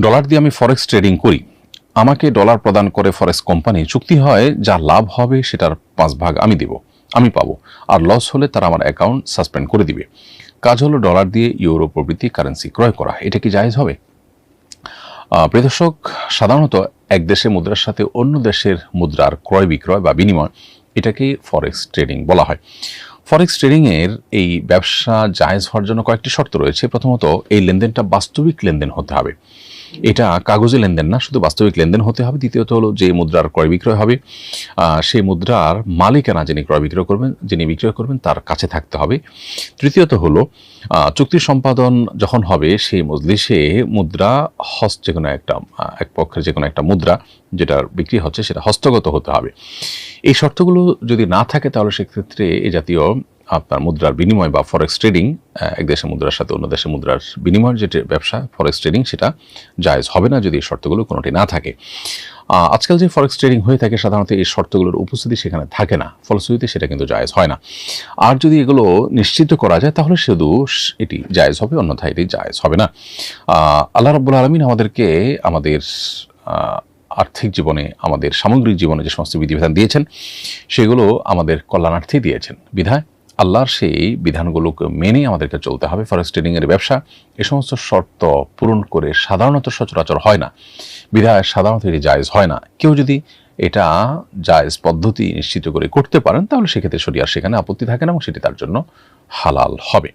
Dollar দিয়ে আমি forex trading করি। আমাকে ডলার প্রদান করে ফরেক্স কোম্পানি চুক্তি হয় যা লাভ হবে সেটার পাঁচ ভাগ আমি দেব আমি পাবো। আর লস হলে তারা আমার অ্যাকাউন্ট সাসপেন্ড করে দিবে। কাজ হলো ডলার দিয়ে ইউরো প্রভৃতি কারেন্সি ক্রয় করা। এটা কি জায়েজ হবে? আহ, প্রিয় দর্শক সাধারণত এক দেশের মুদ্রার সাথে অন্য দেশের মুদ্রার ক্রয় বিক্রয় বা বিনিময় এটাকে ফরেক্স ট্রেডিং বলা হয়। ফরেক্স ট্রেডিংয়ের এই ব্যবসা জায়েজ হওয়ার জন্য কয়েকটি শর্ত রয়েছে। প্রথমত এই লেনদেনটা বাস্তবিক লেনদেন হতে হবে। এটা কাগজে লেনদেন না, শুধু বাস্তবিক লেনদেন হতে হবে। দ্বিতীয়ত হলো যে মুদ্রার ক্রয় বিক্রয় হবে সেই মুদ্রার মালিকানা যিনি ক্রয় বিক্রয় করবেন, যিনি বিক্রয় করবেন, তার কাছে থাকতে হবে। তৃতীয়ত হলো চুক্তি সম্পাদন যখন হবে, সেই মজলিসে মুদ্রা হস্ত যে কোনো একটা এক পক্ষের যে কোনো একটা মুদ্রা যেটার বিক্রি হচ্ছে, সেটা হস্তগত হতে হবে। এই শর্তগুলো যদি না থাকে, তাহলে সেক্ষেত্রে এ জাতীয় আপনার মুদ্রার বিনিময় বা ফরেক্স ট্রেডিং এক দেশের মুদ্রার সাথে অন্য দেশের মুদ্রার বিনিময়ের যে ব্যবসা ফরেক্স ট্রেডিং সেটা জায়েজ হবে না যদি এই শর্তগুলো কোনোটি না থাকে। আজকাল যে ফরেক্স ট্রেডিং হয়ে থাকে, সাধারণত এই শর্তগুলোর উপস্থিতি সেখানে থাকে না। ফলশ্রুতিতে সেটা কিন্তু জায়েজ হয় না। আর যদি এগুলো নিশ্চিত করা যায়, তাহলে শুধু এটি জায়েজ হবে, অন্যথায় এটি জায়েজ হবে না। আল্লাহ রব্বুল আলমিন আমাদেরকে আমাদের আর্থিক জীবনে, আমাদের সামগ্রিক জীবনে যে সমস্ত বিধিবিধান দিয়েছেন, সেগুলো আমাদের কল্যাণার্থে দিয়েছেন। বিধায় আল্লাহর সেই বিধানগুলোকে মেনে আমাদেরকে চলতে হবে। ফরেস্ট ট্রেডিংয়ের ব্যবসা, এ সমস্ত শর্ত পূরণ করে সাধারণত সচরাচর হয় না। বিধায় সাধারণত এটি জায়জ হয় না। কেউ যদি এটা জায়জ পদ্ধতি নিশ্চিত করে করতে পারেন, তাহলে সেক্ষেত্রে শরিয়ার সেখানে আপত্তি থাকে না এবং সেটি তার জন্য হালাল হবে।